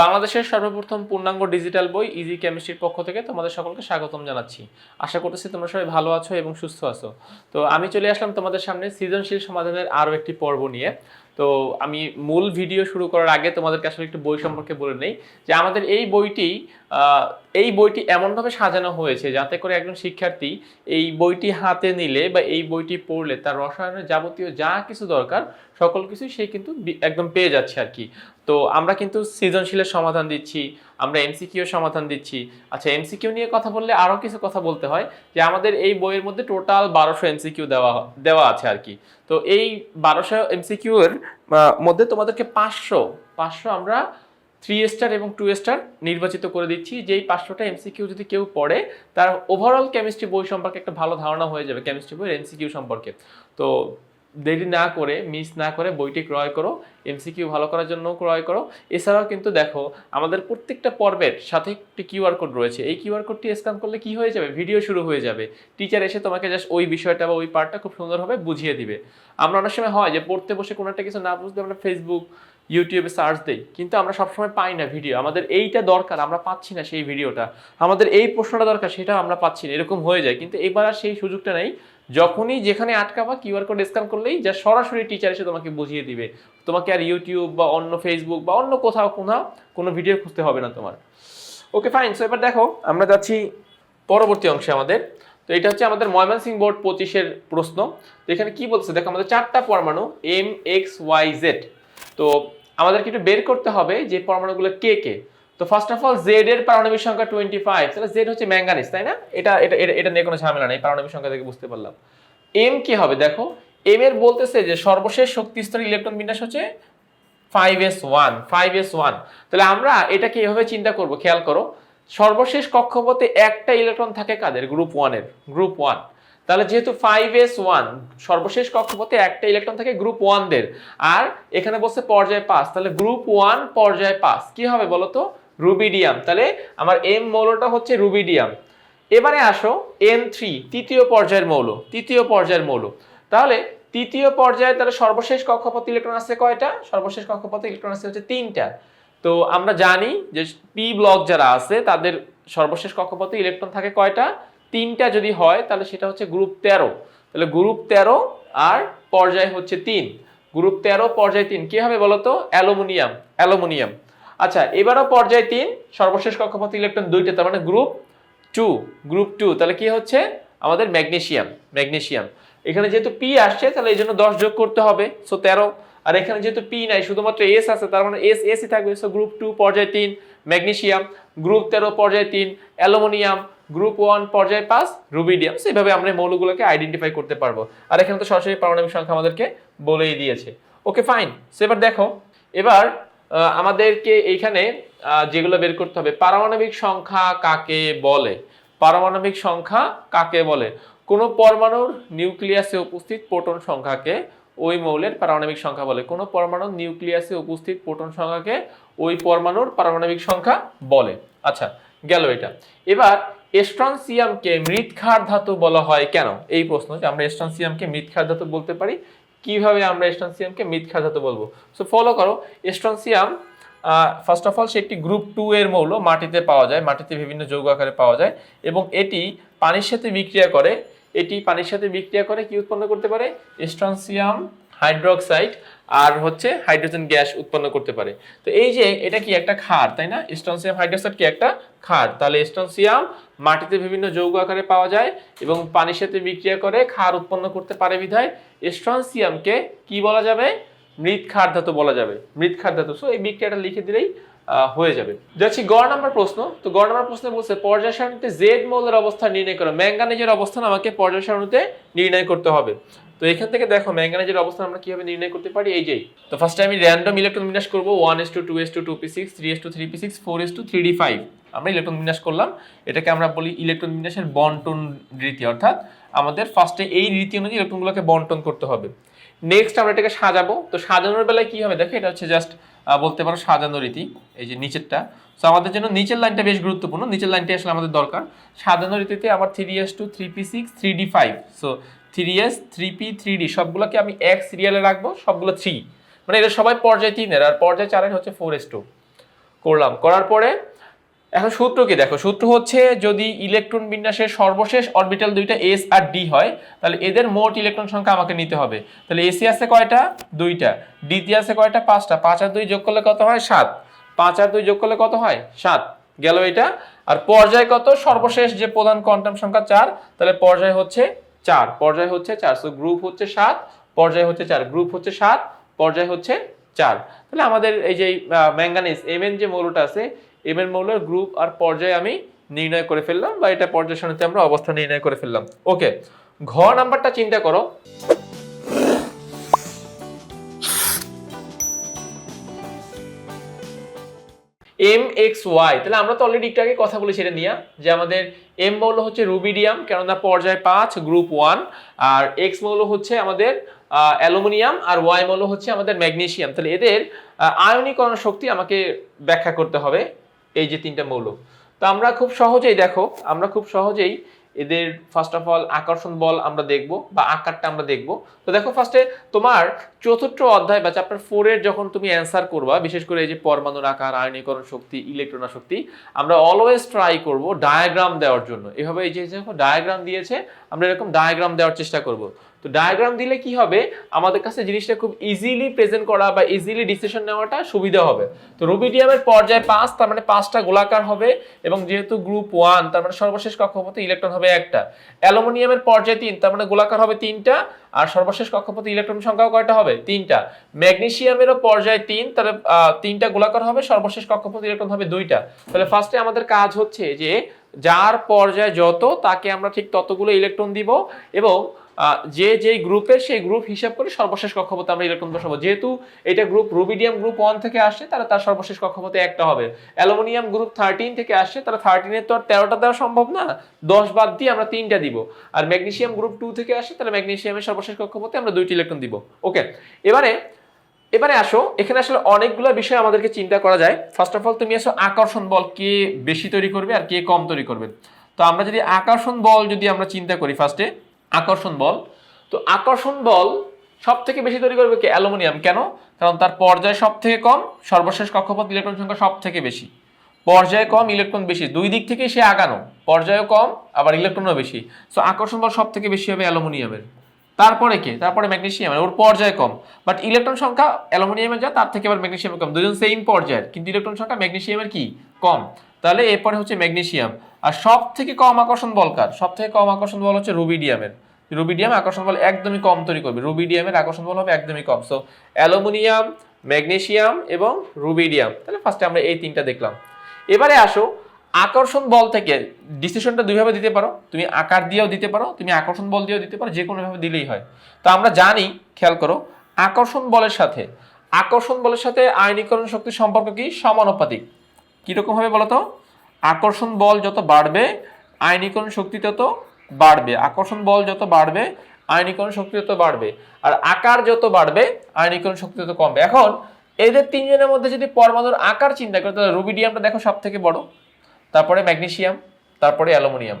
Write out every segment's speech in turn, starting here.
বাংলাদেশের সর্বপ্রথম পূর্ণাঙ্গ ডিজিটাল বই ইজি কেমিস্ট্রির পক্ষ থেকে তোমাদের সকলকে স্বাগতম জানাচ্ছি। আশা করতেছি তোমরা সবাই ভালো আছো এবং সুস্থ আছো। তো আমি চলে আসলাম তোমাদের সামনে সৃজনশীল সমাধানের আরও একটি পর্ব নিয়ে। তো আমি মূল ভিডিও শুরু করার আগে তোমাদেরকে আসলে একটু বই সম্পর্কে বলে নেই যে আমাদের এই বইটি এই বইটি এমনভাবে সাজানো হয়েছে যাতে করে একজন শিক্ষার্থী এই বইটি হাতে নিলে বা এই বইটি পড়লে তার রসায়নের যাবতীয় যা কিছু দরকার, সকল কিছুই সে কিন্তু একদম পেয়ে যাচ্ছে আর কি। তো আমরা কিন্তু সৃজনশীলের সমাধান দিচ্ছি, আমরা এমসিকিউ সমাধান দিচ্ছি। আচ্ছা এমসিকিউ নিয়ে কথা বললে আরও কিছু কথা বলতে হয় যে আমাদের এই বইয়ের মধ্যে টোটাল বারোশো এমসিকিউ দেওয়া দেওয়া আছে আর কি। তো এই বারোশো এমসিকিউ এর মধ্যে তোমাদেরকে পাঁচশো পাঁচশো আমরা থ্রি স্টার এবং টু স্টার নির্বাচিত করে দিচ্ছি। যেই পাঁচশোটা এমসিকিউ যদি কেউ পড়ে, তার ওভারঅল কেমিস্ট্রি বই সম্পর্কে একটা ভালো ধারণা হয়ে যাবে কেমিস্ট্রি বইয়ের এমসিকিউ সম্পর্কে। তো দেরি না করে মিস না করে বইটি ক্রয় করো এমসিকিউ ভালো করার জন্য ক্রয় করো। এছাড়াও কিন্তু দেখো, আমাদের প্রত্যেকটা পর্বের সাথে একটি কিউআর কোড রয়েছে। এই কিউআর কোডটি স্ক্যান করলে কি হয়ে যাবে? ভিডিও শুরু হয়ে যাবে। টিচার এসে তোমাকে জাস্ট ওই বিষয়টা বা ওই পার্টটা খুব সুন্দরভাবে বুঝিয়ে দিবে। আমরা অনেক সময় হয় যে পড়তে বসে কোনো একটা কিছু না বুঝতে আমরা ফেসবুক ইউটিউবে সার্চ দেই, কিন্তু আমরা সবসময় পাই না ভিডিও আমাদের এইটা দরকার, আমরা পাচ্ছি না সেই ভিডিওটা আমাদের এই প্রশ্নটা দরকার, সেটা আমরা পাচ্ছি না, এরকম হয়ে যায়। কিন্তু এবার আর সেই সুযোগটা নেই, যখনই যেখানে আটকাবা কিউআর কোড স্ক্যান করলেই যা সরাসরি টিচার এসে তোমাকে বুঝিয়ে দিবে। তোমাকে আর ইউটিউব বা অন্য ফেসবুক বা অন্য কোথাও কোথাও কোনো ভিডিও খুঁজতে হবে না তোমার। ওকে ফাইন সো এবার দেখো, আমরা যাচ্ছি পরবর্তী অংশে আমাদের। তো এটা হচ্ছে আমাদের ময়মনসিং বোর্ড পঁচিশের প্রশ্ন। তো এখানে কি বলছে দেখো, আমাদের চারটা পরমাণু এম এক্স ওয়াই জেড তো আমাদেরকে একটু বের করতে হবে যে পরমাণুগুলো কে কে। তো ফার্স্ট অফ অল জেড এর পারমাণবিক সংখ্যা টোয়েন্টি ফাইভ তাহলে জেড হচ্ছে ম্যাঙ্গানিজ তাই না? এটা এটা, এটা- নিয়ে কোনো ঝামেলা নেই পারমাণবিক সংখ্যা থেকে বুঝতে পারলাম। এম কি হবে? দেখো এম এর বলতেছে যে সর্বশেষ শক্তি স্তর ইলেকট্রন বিন্যাস হচ্ছে five S one five S one তাহলে আমরা এটাকে এভাবে চিন্তা করব, খেয়াল করো। সর্বশেষ কক্ষপথে একটা ইলেকট্রন থাকে কাদের? গ্রুপ ওয়ানের গ্রুপ ওয়ান তাহলে যেহেতু ফাইভ এস ওয়ান সর্বশেষ কক্ষপথে একটা ইলেকট্রন থাকে গ্রুপ ওয়ানদের আর এখানে বসে পর্যায় পাস তাহলে গ্রুপ ওয়ান পর্যায় পাস কি হবে বলো তো রুবিডিয়াম তাহলে আমার এম মৌলটা হচ্ছে রুবিডিয়াম এবারে আসো এন থ্রি তৃতীয় পর্যায়ের মৌল, তৃতীয় পর্যায়ের মৌল। তাহলে তৃতীয় পর্যায়ে তাহলে সর্বশেষ কক্ষপথ ইলেকট্রন আছে কয়টা? সর্বশেষ কক্ষপথ ইলেকট্রন আছে হচ্ছে তিনটা। তো আমরা জানি যে পি ব্লক যারা আছে, তাদের সর্বশেষ কক্ষপথে ইলেকট্রন থাকে কয়টা? তিনটা যদি হয়, তাহলে সেটা হচ্ছে গ্রুপ তেরো। তাহলে গ্রুপ তেরো আর পর্যায় হচ্ছে তিন। গ্রুপ তেরো, পর্যায় তিন, কি হবে বলতো? Aluminium aluminium. আচ্ছা এবারও পর্যায় তিন, সর্বশেষ কক্ষপথ ইলেকট্রন দুইটা, তার মানে গ্রুপ টু গ্রুপ টু তাহলে কি হচ্ছে? আমাদের ম্যাগনেশিয়াম ম্যাগনেসিয়াম। এখানে যেহেতু পি আসছে, তাহলে এই জন্য দশ যোগ করতে হবে সো তেরো। আর এখানে যেহেতু পি নাই, শুধুমাত্র এস আছে, তার মানে এস এসই থাকবে সো গ্রুপ টু পর্যায় তিন, ম্যাগনেসিয়াম। গ্রুপ তেরো, পর্যায় তিন, অ্যালুমিনিয়াম গ্রুপ ওয়ান পর্যায় পাস রুবিডিয়াম সেভাবে আমরা মৌলগুলোকে আইডেন্টিফাই করতে পারব। আর এখানে তো সরাসরি পারমাণবিক সংখ্যা আমাদেরকে বলেই দিয়েছে। ওকে ফাইন সো এবার দেখো, এবার আমাদেরকে এইখানে যেগুলো বের করতে হবে, পারমাণবিক সংখ্যা কাকে বলে? পারমাণবিক সংখ্যা কাকে বলে? কোনো পরমাণুর নিউক্লিয়াসে উপস্থিত প্রোটন সংখ্যাকে ওই মৌলের পারমাণবিক সংখ্যা বলে। কোনো পরমাণুর নিউক্লিয়াসে উপস্থিত প্রোটন সংখ্যাকে ওই পরমাণুর পারমাণবিক সংখ্যা বলে। আচ্ছা গেল এটা। এবার এস্ট্রনসিয়ামকে মৃৎক্ষার ধাতু বলা হয় কেন? এই প্রশ্ন যে আমরা এস্ট্রনসিয়ামকে মৃৎক্ষার ধাতু বলতে পারি। কীভাবে আমরা এস্ট্রনসিয়ামকে মৃৎক্ষার ধাতু বলব? সো ফলো করো। Strontium first of all say একটি গ্রুপ টু এর মৌল, মাটিতে পাওয়া যায়, মাটিতে বিভিন্ন যৌগ আকারে পাওয়া যায়, এবং এটি পানির সাথে বিক্রিয়া করে, এটি পানির সাথে বিক্রিয়া করে কি উৎপন্ন করতে পারে? স্ট্রনসিয়াম হাইড্রোক্সাইড আর হচ্ছে হাইড্রোজেন গ্যাস উৎপন্ন করতে পারে। তো এই যে এটা কি একটা ক্ষার, তাই না? স্ট্রনসিয়াম হাইড্রোক্সাইড কি একটা ক্ষার? তাহলে স্ট্রনসিয়াম মাটিতে বিভিন্ন যৌগ আকারে পাওয়া যায় এবং পানির সাথে বিক্রিয়া করে ক্ষার উৎপন্ন করতে পারে বিধায় স্ট্রনসিয়ামকে কি বলা যাবে? মৃৎ ক্ষার ধাতু বলা যাবে। মৃৎ ক্ষার ধাতু। সো এই বিক্রিয়াটা লিখে দিলেই হয়ে যাবে। যাচ্ছি গ নাম্বার প্রশ্ন। তো গ নাম্বার প্রশ্নে বলছে, পর্যায় সারণীতে জেড মৌলের অবস্থান নির্ণয় করো। ম্যাঙ্গানিজের অবস্থান আমাকে পর্যায় সারণীতে নির্ণয় করতে হবে। তো এখান থেকে দেখো ম্যাঙ্গানিজের অবস্থান আমরা কীভাবে নির্ণয় করতে পারি? এই যেই তো ফার্স্টে আমি র্যান্ডম ইলেকট্রন বিন্যাস করব। One S two two S two two P six three S two three P six four S two three D five আমরা ইলেকট্রন বিন্যাস করলাম। এটাকে আমরা বলি ইলেকট্রন বিন্যাসের বন্টন রীতি, অর্থাৎ আমাদের ফার্স্টে এই রীতি অনুযায়ী ইলেকট্রনগুলোকে বন্টন করতে হবে। নেক্সট আমরা এটাকে সাজাবো। তো সাজানোর বেলায় কি হবে? দেখো, এটা হচ্ছে জাস্ট বলতে পারো সাজানো রীতি, এই যে নিচেরটা। সো আমাদের জন্য নিচের লাইনটা বেশ গুরুত্বপূর্ণ। নিচের লাইনটা আসলে আমাদের দরকার। সাজানো রীতিতে আমার three S two three P six three D five so three S three P three D সবগুলোকে আমি এক সিরিয়ালে রাখব, সবগুলো থ্রি মানে এটা সবাই পর্যায় তিনের, আর পর্যায় চারের হচ্ছে ফোর এস টু করলাম, করার পরে এখন সূত্র কি দেখো? সূত্র হচ্ছে যদি ইলেকট্রন বিন্যাসের সর্বশেষ অরবিটাল দুইটা এস আর ডি হয়, তাহলে এদের মোট ইলেকট্রন সংখ্যা আমাকে নিতে হবে। তাহলে এসি আছে কয়টা? দুইটা। ডিতে আছে কয়টা? পাঁচটা। পাঁচ আর দুই যোগ করলে কত হয়? সাত। পাঁচ আর দুই যোগ করলে কত হয়? সাত। গেল এটা। আর পর্যায় কত? সর্বশেষ যে প্রধান কোয়ান্টাম সংখ্যা চার, তাহলে পর্যায় হচ্ছে চার, পর্যায় হচ্ছে চার। সো গ্রুপ হচ্ছে সাত, পর্যায় হচ্ছে চার। গ্রুপ হচ্ছে সাত, পর্যায় হচ্ছে চার। তাহলে আমাদের এই যে ম্যাঙ্গানিজ এম যে মৌলটা আছে এম এন মৌলের গ্রুপ আর পর্যায় আমি নির্ণয় করে ফেললাম বা এটা পর্যায় সারণীতে আমরা অবস্থা নির্ণয় করে ফেললাম। ওকে ঘ নাম্বারটা চিন্তা করো। এম এক্স ওয়াই তাহলে আমরা তো অলরেডি একটু আগে কথা বলেছি এটা নিয়ে, যে আমাদের এম মৌল হচ্ছে রুবিডিয়াম কেননা পর্যায় পাঁচ গ্রুপ ওয়ান আর এক্স মৌল হচ্ছে আমাদের অ্যালুমিনিয়াম আর ওয়াই মৌল হচ্ছে আমাদের ম্যাগনেশিয়াম তাহলে এদের আয়নীকরণ শক্তি আমাকে ব্যাখ্যা করতে হবে এই যে তিনটা মৌল। তো আমরা খুব সহজেই দেখো, আমরা খুব সহজেই এদের ফার্স্ট অফ অল আকর্ষণ বল আমরা দেখব বা আকারটা আমরা দেখব। তো দেখো ফার্স্টে তোমার চতুর্থ অধ্যায় বা চ্যাপ্টার ফোরের যখন তুমি অ্যান্সার করবা, বিশেষ করে এই যে পরমাণুর আকার, আয়নীকরণ শক্তি ইলেকট্রন শক্তি আমরা অলওয়েজ ট্রাই করব ডায়াগ্রাম দেওয়ার জন্য। এভাবে এই যে ডায়াগ্রাম দিয়েছে, আমরা এরকম ডায়াগ্রাম দেওয়ার চেষ্টা করব। তো ডায়াগ্রাম দিলে কি হবে? আমাদের কাছে জিনিসটা খুব ইজিলি প্রেজেন্ট করা বা ইজিলি ডিসিশন নেওয়াটা সুবিধা হবে। তো রুবিডিয়ামের পর্যায়ে পাঁচ, তার মানে পাঁচটা গোলাকার হবে এবং যেহেতু গ্রুপ ওয়ান তার মানে সর্বশেষ কক্ষপথে ইলেকট্রন হবে একটা। অ্যালুমিনিয়ামের পর্যায়ে তিন, তার মানে গোলাকার হবে তিনটা, আর সর্বশেষ কক্ষপথে ইলেকট্রন সংখ্যাও কয়টা হবে? তিনটা। ম্যাগনেশিয়ামেরও পর্যায়ে তিন, তাহলে তিনটা গোলাকার হবে, সর্বশেষ কক্ষপথে ইলেকট্রন হবে দুইটা। তাহলে ফার্স্টে আমাদের কাজ হচ্ছে যে, যার পর্যায়ে যত, তাকে আমরা ঠিক ততগুলো ইলেকট্রন দিব এবং যে যে গ্রুপের সেই গ্রুপ হিসাব করে সর্বশেষ কক্ষপথে আমরা ইলেকট্রন বসাবো। যেহেতু এটা গ্রুপ রুবিডিয়াম গ্রুপ ওয়ান থেকে আসে, তাহলে তার সর্বশেষ কক্ষপথে একটা হবে। অ্যালুমিনিয়াম গ্রুপ থার্টিন থেকে আসে, তাহলে থার্টিনের তো আর তেরোটা দেওয়া সম্ভব না, দশ বাদ দিয়ে আমরা তিনটা দিব। আর ম্যাগনেসিয়াম গ্রুপ টু থেকে আসে, তাহলে ম্যাগনেশিয়ামের সর্বশেষ কক্ষপথে আমরা দুইটি ইলেকট্রন দিব। ওকে এবারে এবারে আসো, এখানে আসলে অনেকগুলো বিষয় আমাদেরকে চিন্তা করা যায়। ফার্স্ট অফ অল তুমি আসো আকর্ষণ বল কে বেশি তৈরি করবে আর কে কম তৈরি করবে। তো আমরা যদি আকর্ষণ বল যদি আমরা চিন্তা করি ফার্স্টে আকর্ষণ বল। তো আকর্ষণ বল সব থেকে বেশি তৈরি করবে কে? অ্যালুমিনিয়াম। কেন? কারণ তার পর্যায় সব থেকে কম, সর্বশেষ কক্ষপথ ইলেকট্রন সংখ্যা সব থেকে বেশি। পর্যায়ে কম, ইলেকট্রন বেশি। দুই দিক থেকে সে আগানো। পর্যায়ও কম, আবার ইলেকট্রনও বেশি। সো আকর্ষণ বল সব থেকে বেশি হবে অ্যালুমিনিয়ামের। তারপরে কে? তারপরে ম্যাগনেসিয়াম ওর পর্যায় কম। বাট ইলেকট্রন সংখ্যা অ্যালুমিনিয়ামের যা, তার থেকে আবার ম্যাগনেসিয়ামের কম। দুজন সেম পর্যায়ের, কিন্তু ইলেকট্রন সংখ্যা ম্যাগনেসিয়ামের কি? কম। তাহলে এরপরে হচ্ছে ম্যাগনেসিয়াম। আর সব থেকে কম আকর্ষণ বল কার? সব থেকে কম আকর্ষণ বল হচ্ছে রুবিডিয়ামের রুবিডিয়াম আকর্ষণ বল একদমই কম তৈরি করবে। রুবিডিয়ামের আকর্ষণ বল হবে একদমই কম। সো অ্যালুমিনিয়াম ম্যাগনেশিয়াম এবং রুবিডিয়াম তাহলে ফার্স্টে আমরা এই তিনটা দেখলাম। এবারে আসো, আকর্ষণ বল থেকে ডিসিশনটা দুইভাবে দিতে পারো। তুমি আকার দিয়েও দিতে পারো, তুমি আকর্ষণ বল দিয়েও দিতে পারো যে কোনোভাবে দিলেই হয়। তো আমরা জানি, খেয়াল করো, আকর্ষণ বলের সাথে, আকর্ষণ বলের সাথে আয়নীকরণ শক্তির সম্পর্ক কি? সমানুপাতিক। কীরকমভাবে বলো তো আকর্ষণ বল যত বাড়বে আয়নীকরণ শক্তি তত বাড়বে। আকর্ষণ বল যত বাড়বে আয়নীকরণ শক্তি তত বাড়বে। আর আকার যত বাড়বে আয়নীকরণ শক্তি তত কমবে। এখন এদের তিনজনের মধ্যে যদি পরমাণুর আকার চিন্তা করো, তাহলে রুবিডিয়ামটা দেখো সব থেকে বড়। তারপরে ম্যাগনেসিয়াম, তারপরে অ্যালুমিনিয়াম।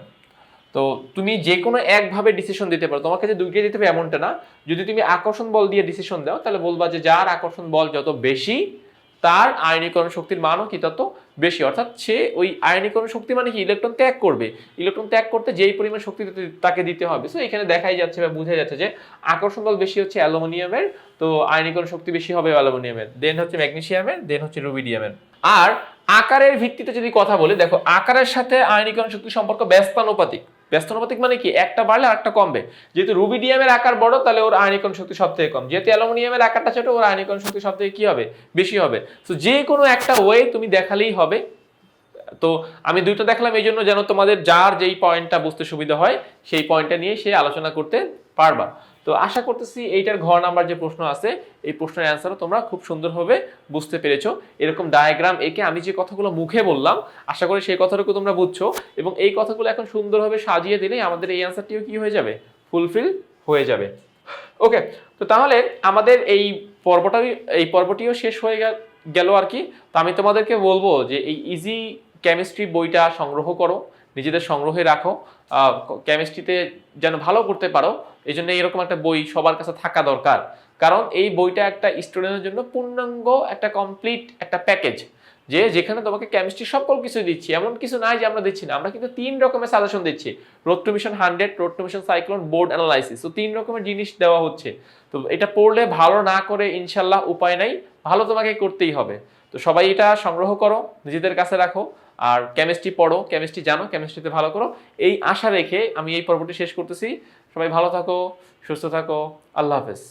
তো তুমি যে কোনো একভাবে ডিসিশন দিতে পারো। তোমাকে যে দুইটা দিতে হবে এমনটা না। যদি তুমি আকর্ষণ বল দিয়ে ডিসিশন দাও, তাহলে বলবা যে যার আকর্ষণ বল যত বেশি তার আয়নীকরণ শক্তির মানও কি তত বেশি? অর্থাৎ সে ওই আয়নীকরণ শক্তি মানে কি? ইলেকট্রন ত্যাগ করবে। ইলেকট্রন ত্যাগ করতে যেই পরিমাণ শক্তি তাকে দিতে হবে। সো এখানে দেখাই যাচ্ছে বা বোঝা যাচ্ছে যে আকর্ষণ বল বেশি হচ্ছে অ্যালুমিনিয়ামের, তো আয়নীকরণ শক্তি বেশি হবে অ্যালুমিনিয়ামের। দেন হচ্ছে ম্যাগনেসিয়ামের দেন হচ্ছে রুবিডিয়ামের। আর আকারের ভিত্তিতে যদি কথা বলি, দেখো, আকারের সাথে আয়নীকরণ শক্তি সম্পর্ক ব্যস্তানুপাতিক। ব্যস্তানুপাতিক মানে কি? একটা বাড়লে আরেকটা কমবে। যেহেতু রুবিডিয়ামের আকার বড়, তাহলে ওর আয়নিকন শক্তি সব থেকে কম। যেহেতু অ্যালুমিনিয়ামের আকারটা ছোট, ওর আয়নিকন শক্তি সব থেকে কি হবে? বেশি হবে। তো যে কোনো একটা ওয়ে তুমি দেখালেই হবে। তো আমি দুইটা দেখলাম, এই জন্য যেন তোমাদের যার যেই পয়েন্টটা বুঝতে সুবিধা হয়, সেই পয়েন্টটা নিয়ে সে আলোচনা করতে পারবা। তো আশা করতেছি এইটার ঘর নাম্বার যে প্রশ্ন আছে, এই প্রশ্নের অ্যান্সারও তোমরা খুব সুন্দরভাবে বুঝতে পেরেছ। এরকম ডায়াগ্রাম একে আমি যে কথাগুলো মুখে বললাম, আশা করি সেই কথাটুকু তোমরা বুঝছ এবং এই কথাগুলো এখন সুন্দরভাবে সাজিয়ে দিলেই আমাদের এই অ্যান্সারটিও কি হয়ে যাবে? ফুলফিল হয়ে যাবে। ওকে তো তাহলে আমাদের এই পর্বটা, এই পর্বটিও শেষ হয়ে গেল গেল আর কি। তো আমি তোমাদেরকে বলব যে এই ইজি কেমিস্ট্রি বইটা সংগ্রহ করো, নিজেদের সংগ্রহে রাখো। কেমিস্ট্রিতে যেন ভালো করতে পারো এই জন্য এরকম একটা বই সবার কাছে থাকা দরকার। কারণ এই বইটা একটা স্টুডেন্টের জন্য পূর্ণাঙ্গ একটা কমপ্লিট একটা প্যাকেজ যে যেখানে তোমাকে কেমিস্ট্রি সকল কিছু দিচ্ছি। এমন কিছু নাই যে আমরা দিচ্ছি না, আমরা কিন্তু তিন রকমের সাজেশন দিচ্ছি। Road to mission hundred road to mission cyclone board analysis তো তিন রকমের জিনিস দেওয়া হচ্ছে। তো এটা পড়লে ভালো না করে ইনশাল্লাহ উপায় নাই, ভালো তোমাকে করতেই হবে। তো সবাই এটা সংগ্রহ করো, নিজেদের কাছে রাখো। আর কেমিস্ট্রি পড়ো কেমিস্ট্রি জানো কেমিস্ট্রিতে ভালো করো। এই আশা রেখে আমি এই পর্বটি শেষ করতেছি। সবাই ভালো থাকো, সুস্থ থাকো। আল্লাহ হাফেজ।